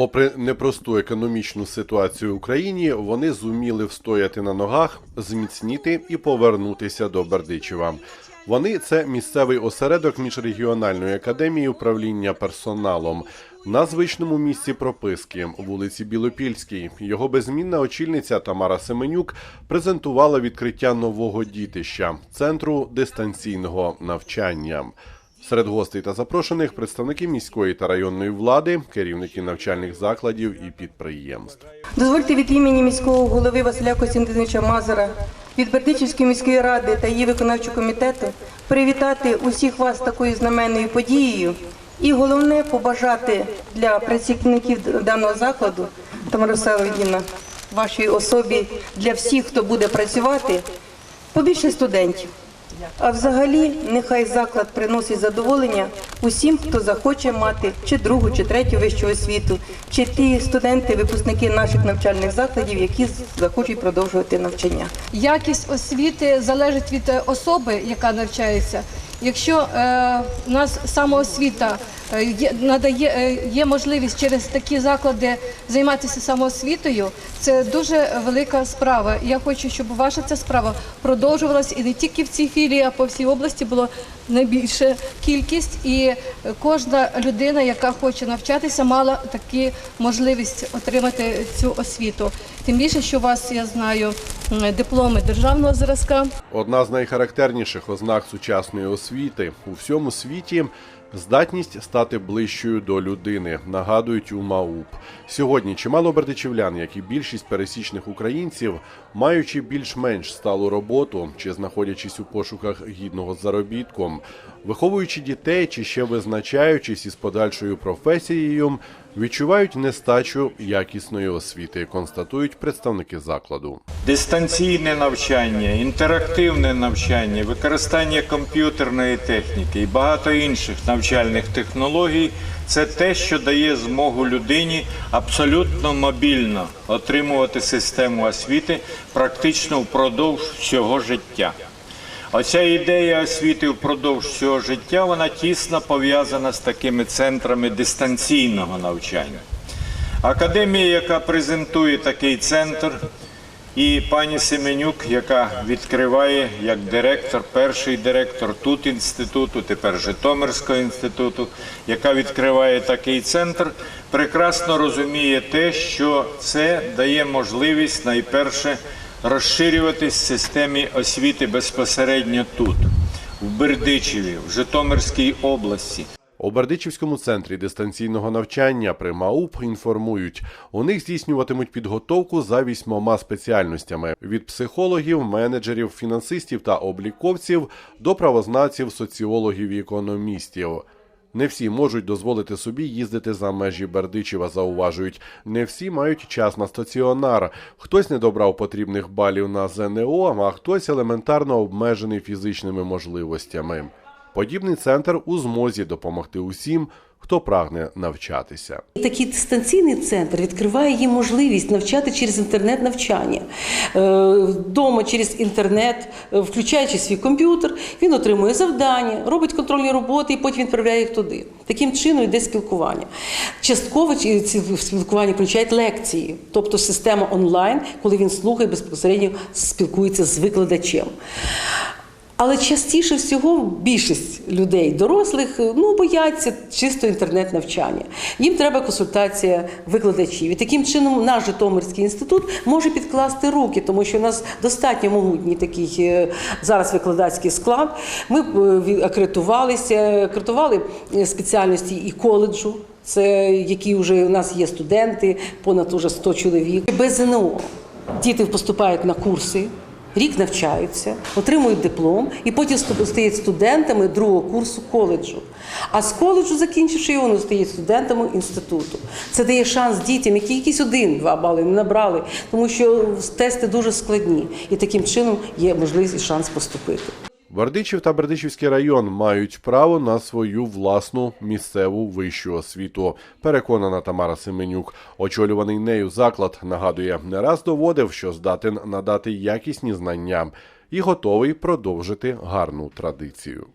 Попри непросту економічну ситуацію в Україні, вони зуміли встояти на ногах, зміцніти і повернутися до Бердичева. Вони це місцевий осередок міжрегіональної академії управління персоналом. На звичному місці прописки вулиці Білопільській його беззмінна очільниця Тамара Семенюк презентувала відкриття нового дітища центру дистанційного навчання. Серед гостей та запрошених представники міської та районної влади, керівники навчальних закладів і підприємств. Дозвольте від імені міського голови Василя Костянтиновича Мазура, від Бердичівської міської ради та її виконавчого комітету привітати усіх вас такою знаменною подією. І головне побажати для працівників даного закладу Тамара Савидіна, вашій особі, для всіх, хто буде працювати, побільше студентів. А взагалі, нехай заклад приносить задоволення усім, хто захоче мати чи другу, чи третю вищу освіту, чи ті студенти, випускники наших навчальних закладів, які захочуть продовжувати навчання. Якість освіти залежить від е, особи, яка навчається. Якщо е, у нас самоосвіта е, є, надає, е, є можливість через такі заклади займатися самоосвітою, це дуже велика справа. Я хочу, щоб ваша ця справа продовжувалась і не тільки в цій філії, а по всій області було найбільша кількість, і кожна людина, яка хоче навчатися, мала таку можливість отримати цю освіту. Тим більше, що у вас я знаю дипломи державного зразка. Одна з найхарактерніших ознак сучасної освіти у всьому світі здатність стати ближчою до людини, нагадують у МАУП. Сьогодні чимало бердичівлян, як і більшість пересічних українців, маючи більш-менш сталу роботу чи знаходячись у пошуках гідного заробітку, виховуючи дітей чи ще визначаючись із подальшою професією, відчувають нестачу якісної освіти, констатують представники закладу. Дистанційне навчання, інтерактивне навчання, використання комп'ютерної техніки і багато інших навчальних технологій це те, що дає змогу людині абсолютно мобільно отримувати систему освіти практично впродовж всього життя. Оця ідея освіти впродовж всього життя вона тісно пов'язана з такими центрами дистанційного навчання. Академія, яка презентує такий центр, і пані Семенюк, яка відкриває як директор, перший директор тут інституту, тепер Житомирського інституту, яка відкриває такий центр, прекрасно розуміє те, що це дає можливість найперше розширюватись в системі освіти безпосередньо тут, в Бердичеві, в Житомирській області. У Бердичівському центрі дистанційного навчання при МАУП інформують, у них здійснюватимуть підготовку за вісьмома спеціальностями: від психологів, менеджерів, фінансистів та обліковців до правознавців, соціологів і економістів. Не всі можуть дозволити собі їздити за межі Бердичева, зауважують. Не всі мають час на стаціонар. Хтось не добрав потрібних балів на ЗНО, а хтось елементарно обмежений фізичними можливостями. Подібний центр у змозі допомогти усім, хто прагне навчатися. Такий дистанційний центр відкриває їм можливість навчати через інтернет навчання. Е, Вдома через інтернет, е, включаючи свій комп'ютер, він отримує завдання, робить контрольні роботи і потім відправляє їх туди. Таким чином йде спілкування. Частково спілкування включають лекції, тобто система онлайн, коли він слухає безпосередньо спілкується з викладачем. Але частіше всього більшість людей, дорослих, ну бояться чисто інтернет-навчання. Їм треба консультація викладачів. І таким чином наш Житомирський інститут може підкласти руки, тому що у нас достатньо могутній такий е, зараз викладацький склад. Ми е, акредитувалися, акредитували е, спеціальності і коледжу. Це які вже у нас є студенти, понад уже 100 чоловік. Без ЗНО діти поступають на курси. Рік навчаються, отримують диплом і потім стають студентами другого курсу коледжу. А з коледжу, закінчивши його, вони стають студентами інституту. Це дає шанс дітям, які якісь один-два бали не набрали, тому що тести дуже складні, і таким чином є можливість і шанс поступити. Бердичів та Бердичівський район мають право на свою власну місцеву вищу освіту. Переконана Тамара Семенюк. Очолюваний нею заклад нагадує, не раз доводив, що здатен надати якісні знання і готовий продовжити гарну традицію.